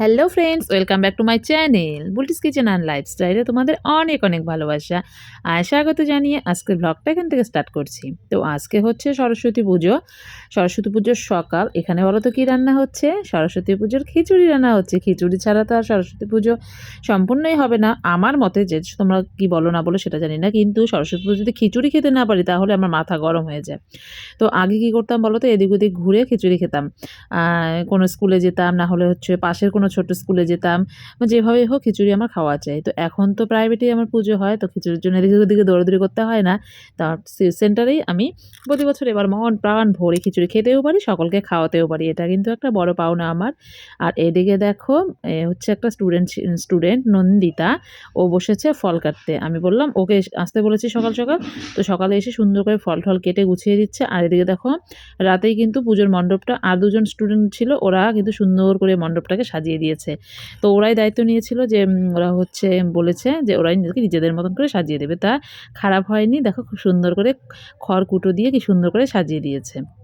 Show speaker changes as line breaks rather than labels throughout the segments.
Hello friends welcome back to my channel Bulti's kitchen and লাইফস্টাইলে তোমাদের অনেক অনেক ভালোবাসা। আর স্বাগত জানিয়ে আজকের ব্লগটা এখান থেকে স্টার্ট করছি। তো আজকে হচ্ছে সরস্বতী পুজো। সরস্বতী পুজোর সকাল, এখানে বলো তো কী রান্না হচ্ছে? সরস্বতী পুজোর খিচুড়ি রান্না হচ্ছে। খিচুড়ি ছাড়া তো আর সরস্বতী পুজো সম্পূর্ণই হবে না। আমার মতে যে তোমরা কি বলো না বলো সেটা জানি না, কিন্তু সরস্বতী পুজো যদি খিচুড়ি খেতে না পারি তাহলে আমার মাথা গরম হয়ে যায়। তো আগে কি করতাম বলো তো এদিক ওদিক ঘুরে খিচুড়ি খেতাম। কোনো স্কুলে যেতাম, না হলে হচ্ছে পাশের কোনো ছোট স্কুলে যেতাম। বা যেভাবেই হোক খিচুড়ি আমার খাওয়া চাই। তো এখন তো প্রাইভেটেই আমার পুজো হয়, তো খিচুড়ির জন্য এদিকে ওদিকে দৌড়াদৌড়ি করতে হয় না। তার সেন্টারেই আমি প্রতি বছর এবার মন প্রাণ ভরে খিচুড়ি খেতেও পারি, সকলকে খাওয়াতেও পারি। এটা কিন্তু একটা বড় পাওনা আমার। আর এদিকে দেখো হচ্ছে একটা স্টুডেন্ট স্টুডেন্ট নন্দিতা। ও বসেছে ফল কাটতে। আমি বললাম, ওকে আসতে বলেছি সকাল সকাল। তো সকালে এসে সুন্দর করে ফল, টল কেটে গুছিয়ে দিচ্ছে। আর এদিকে দেখো, রাতেই কিন্তু পুজোর মণ্ডপটা আর দুজন স্টুডেন্ট ছিল। ওরা কিন্তু সুন্দর করে মণ্ডপটাকে সাজিয়ে দিয়েছে। তো ওরাই দায়িত্ব নিয়েছিল যে ওরা হচ্ছে বলেছে যে, ওরাই নিজেকে নিজেদের মতন করে সাজিয়ে দেবে। তা খারাপ হয়নি। দেখো খুব সুন্দর করে খড় কুটো দিয়ে কি সুন্দর করে সাজিয়ে দিয়েছে।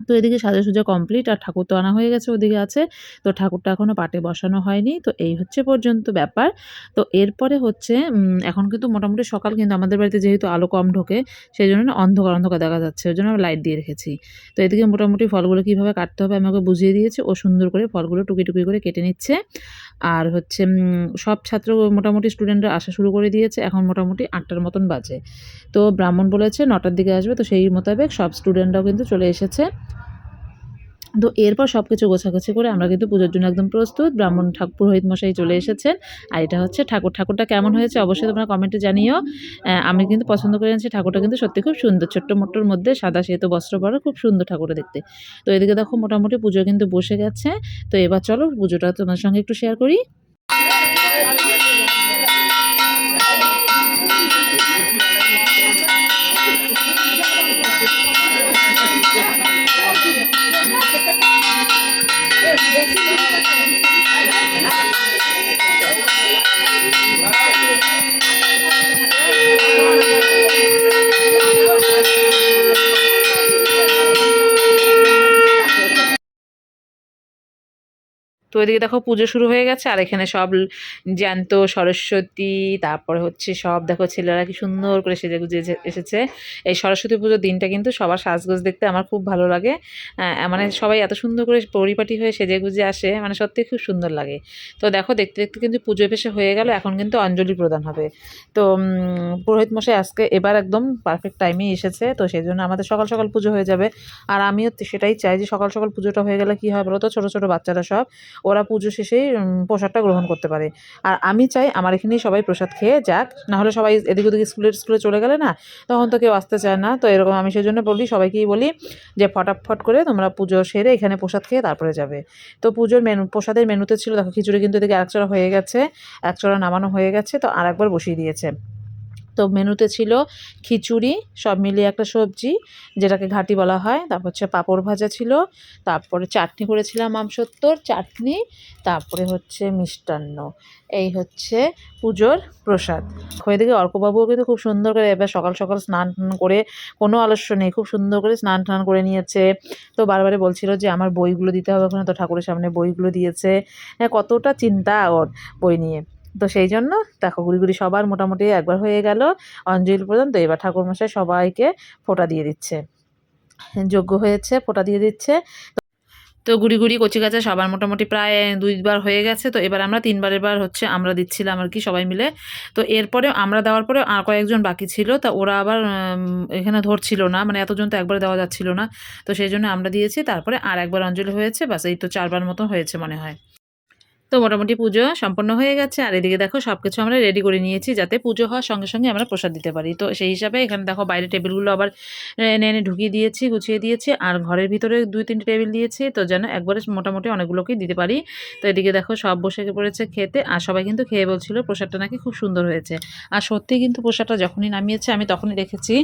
তো এদিকে সাজাসুজা কমপ্লিট আর ঠাকুর তো আনা হয়ে গেছে ওদিকে আছে। তো ঠাকুরটা এখনও পাটে বসানো হয়নি। তো এই হচ্ছে পর্যন্ত ব্যাপার। তো এরপরে হচ্ছে এখন কিন্তু মোটামুটি সকাল কিন্তু আমাদের বাড়িতে যেহেতু আলো কম ঢোকে সেই জন্য অন্ধকার অন্ধকার দেখা যাচ্ছে। ওই জন্য আমি লাইট দিয়ে রেখেছি। তো এদিকে মোটামুটি ফলগুলো কীভাবে কাটতে হবে আমাকে বুঝিয়ে দিয়েছে। ও সুন্দর করে ফলগুলো টুকি টুকি করে কেটে নিচ্ছে। আর হচ্ছে সব ছাত্র মোটামুটি স্টুডেন্টরা আসা শুরু করে দিয়েছে। এখন মোটামুটি আটটার মতন বাজে। তো ব্রাহ্মণ বলেছে নটার দিকে আসবে। তো সেই মোতাবেক সব স্টুডেন্টরাও কিন্তু চলে এসেছে। তো এরপর সব কিছু গোছাগুছি করে আমরা কিন্তু পুজোর জন্য একদম প্রস্তুত। ব্রাহ্মণ ঠাকুর পুরোহিত মশাই চলে এসেছেন। আর এটা হচ্ছে ঠাকুর, ঠাকুরটা কেমন হয়েছে অবশ্যই তোমরা কমেন্টে জানিও। আমি কিন্তু পছন্দ করে আনছি ঠাকুরটা কিন্তু সত্যি খুব সুন্দর। ছোট্ট মোট্টোর মধ্যে সাদা শ্বেত বস্ত্র পরা খুব সুন্দর ঠাকুরটা দেখতে। তো এদিকে দেখো মোটামুটি পুজো কিন্তু বসে গেছে। তো এবার চলো পুজোটা তোমার সঙ্গে একটু শেয়ার করি। Thank you. তো এদিকে দেখো পুজো শুরু হয়ে গেছে, আর এখানে সব জ্যান্ত সরস্বতী, তারপরে হচ্ছে সব দেখো ছেলেরা কি সুন্দর করে সেজে গুজে এসেছে। এই সরস্বতী পুজোর দিনটা কিন্তু সবার সাজগোজ দেখতে আমার খুব ভালো লাগে। মানে সবাই এত সুন্দর করে পরিপাটি হয়ে সেজে গুজে আসে মানে সত্যি খুব সুন্দর লাগে। তো দেখো দেখতে দেখতে কিন্তু পুজো পেশে হয়ে গেল, এখন কিন্তু অঞ্জলি প্রদান হবে। তো পুরোহিত মশাই আজকে এবার একদম পারফেক্ট টাইমেই এসেছে, তো সেই জন্য আমাদের সকাল সকাল পুজো হয়ে যাবে। আর আমিও সেটাই চাই যে সকাল সকাল পুজোটা হয়ে গেলে কী হয় বলো তো? ছোটো ছোটো বাচ্চারা সব ওরা পুজো শেষেই প্রসাদটা গ্রহণ করতে পারে। আর আমি চাই আমার এখানেই সবাই প্রসাদ খেয়ে যাক। না হলে সবাই এদিক ওদিক স্কুলের স্কুলে চলে গেলে না, তখন তো কেউ আসতে চায় না। তো এরকম আমি সেই জন্য বলি, সবাইকেই বলি যে ফটাফট করে তোমরা পুজো সেরে এখানে প্রসাদ খেয়ে তারপরে যাবে। তো পুজোর মেনু, প্রসাদের মেনুতে ছিল, দেখো খিচুড়ি কিন্তু এদিকে একচড়া হয়ে গেছে একচড়া নামানো হয়ে গেছে, তো আর একবার বসিয়ে দিয়েছে। তো মেনুতে ছিল খিচুড়ি, সব মিলিয়ে একটা সবজি, যেটাকে ঘাটি বলা হয়। তারপর হচ্ছে পাঁপড় ভাজা ছিল, তারপরে চাটনি করেছিলাম আমসত্তর চাটনি, তারপরে হচ্ছে মিষ্টান্ন। এই হচ্ছে পুজোর প্রসাদ। ওইদিকে অর্কবাবুও কিন্তু খুব সুন্দর করে এবার সকাল সকাল স্নান টান করে, কোনো আলস্য নেই, খুব সুন্দর করে স্নান টান করে নিয়েছে। তো বারবারে বলছিল যে আমার বইগুলো দিতে হবে ওখানে, তো ঠাকুরের সামনে বইগুলো দিয়েছে। হ্যাঁ কতটা চিন্তা ওর বই নিয়ে। তো সেই জন্য দেখো গুড়ি গুড়ি সবার মোটামুটি একবার হয়ে গেল। অঞ্জলি প্রদান তো এবার ঠাকুরমশাই সবাইকে ফোঁটা দিয়ে দিচ্ছে। যোগ্য হয়েছে, ফোঁটা দিয়ে দিচ্ছে। তো গুড়ি গুড়ি কচি কাচা সবার মোটামুটি প্রায় দুইবার হয়ে গেছে। তো এবার আমরা তিনবার, এবার হচ্ছে আমরা দিচ্ছিলাম আর কি সবাই মিলে। তো এরপরে আমরা দেওয়ার পরে আর কয়েকজন বাকি ছিল। তা ওরা আবার এখানে ধরছিল না। মানে এতজন তো একবার দেওয়া যাচ্ছিল না। তো সেই জন্য আমরা দিয়েছি। তারপরে আর একবার অঞ্জলি হয়েছে। বাস এই তো চারবার মতো হয়েছে মনে হয়। তো মোটামুটি পুজো সম্পন্ন হয়ে গেছে। আর এদিকে দেখো সব কিছু আমরা রেডি করে নিয়েছি যাতে পুজো হওয়ার সঙ্গে সঙ্গে আমরা প্রসাদ দিতে পারি। তো সেই হিসাবে এখানে দেখো বাইরে টেবিলগুলো আবার এনে এনে ঢুকিয়ে দিয়েছি, গুছিয়ে দিয়েছি। আর ঘরের ভিতরে দুই, তিনটে টেবিল দিয়েছি। তো যেন একবারে মোটামুটি অনেকগুলোকেই দিতে পারি। তো এদিকে দেখো সব বসে পড়েছে খেতে। আর সবাই কিন্তু খেয়ে বলছিল প্রসাদটা নাকি খুব সুন্দর হয়েছে। আর সত্যি কিন্তু প্রসাদটা যখনই নামিয়েছে, আমি তখনই দেখেছি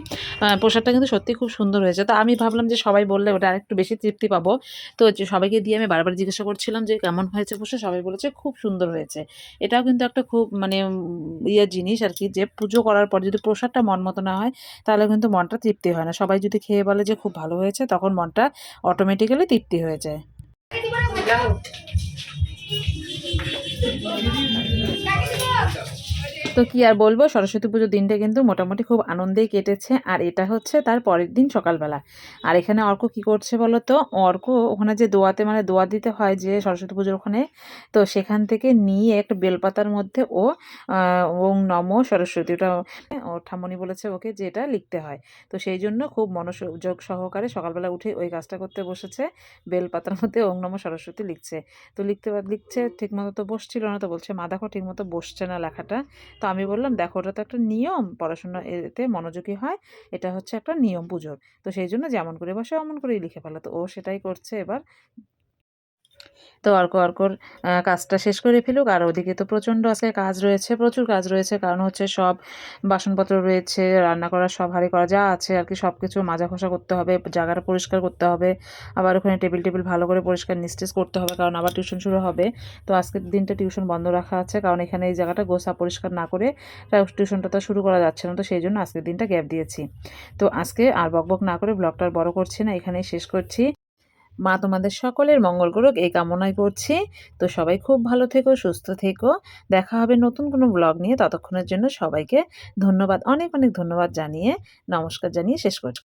প্রসাদটা কিন্তু সত্যি খুব সুন্দর হয়েছে। তো আমি ভাবলাম যে সবাই বললে ওটা আরেকটু বেশি তৃপ্তি পাবো। তো সবাইকে দিয়ে আমি বারবার জিজ্ঞাসা করছিলাম যে কেমন হয়েছে প্রসাদ? সবাই বলেছে, খুব সুন্দর হয়েছে। এটাও কিন্তু একটা খুব মানে ইয়ে জিনিস আর কি, যে পুজো করার পর যদি প্রসাদটা মন মতো না হয়, তাহলে কিন্তু মনটা তৃপ্তি হয় না। সবাই যদি খেয়ে বলে যে খুব ভালো হয়েছে, তখন মনটা অটোমেটিক্যালি তৃপ্তি হয়ে যায়। তো কি আর বলব? সরস্বতী পুজোর দিনটা কিন্তু মোটামুটি খুব আনন্দেই কেটেছে। আর এটা হচ্ছে তার পরের দিন সকালবেলা। আর এখানে অর্ক কি করছে বলো তো? অর্ক ওখানে যে দোয়াতে মানে দোয়া দিতে হয় যে সরস্বতী পুজোর ওখানে, তো সেখান থেকে নিয়ে একটা বেলপাতার মধ্যে ও ওং নম সরস্বতী, ওটা ও ঠাম্মনি বলেছে ওকে যে এটা লিখতে হয়। তো সেই জন্য খুব মনোযোগ সহকারে সকালবেলা উঠে ওই কাজটা করতে বসেছে। বেলপাতার মধ্যে ওং নম সরস্বতী লিখছে। তো লিখতে লিখছে ঠিকমতো তো বসছিল না, তো বলছে, মা দেখো ঠিকমতো বসছে না লেখাটা। তো আমি বললাম, দেখো, ওটা তো একটা নিয়ম। পড়াশোনা এতে মনোযোগী হয়। এটা হচ্ছে একটা নিয়ম পুজোর। তো সেই জন্য যেমন করে বসে অমন করেই লিখে ফেলো। তো ও সেটাই করছে এবার। তো অর্ক, অর্কর কাজটা শেষ করে ফেলুক। আর ওদিকে তো প্রচণ্ড আজকে কাজ রয়েছে, প্রচুর কাজ রয়েছে। কারণ হচ্ছে সব বাসনপত্র রয়েছে, রান্না করা, সব হাঁড়ি করা যা আছে আর কি, সব কিছু মাজা খসা করতে হবে, জায়গাটা পরিষ্কার করতে হবে। আবার ওখানে টেবিল টেবিল ভালো করে পরিষ্কার নিস্টেজ করতে হবে, কারণ আবার টিউশন শুরু হবে। তো আজকের দিনটা টিউশন বন্ধ রাখা আছে, কারণ এখানে এই জায়গাটা গোসা পরিষ্কার না করে টিউশনটা তো শুরু করা যাচ্ছে না। তো সেই জন্য আজকের দিনটা গ্যাপ দিয়েছি। তো আজকে আর বকবক না করে ব্লগটা বড় করছি না, এখানেই শেষ করছি। মা তোমাদের সকলের মঙ্গল করুক, এই কামনাই করছি। তো সবাই খুব ভালো থেকো, সুস্থ থেকো। দেখা হবে নতুন কোনো ব্লগ নিয়ে। ততক্ষণের জন্য সবাইকে ধন্যবাদ, অনেক অনেক ধন্যবাদ জানিয়ে, নমস্কার জানিয়ে শেষ করছি।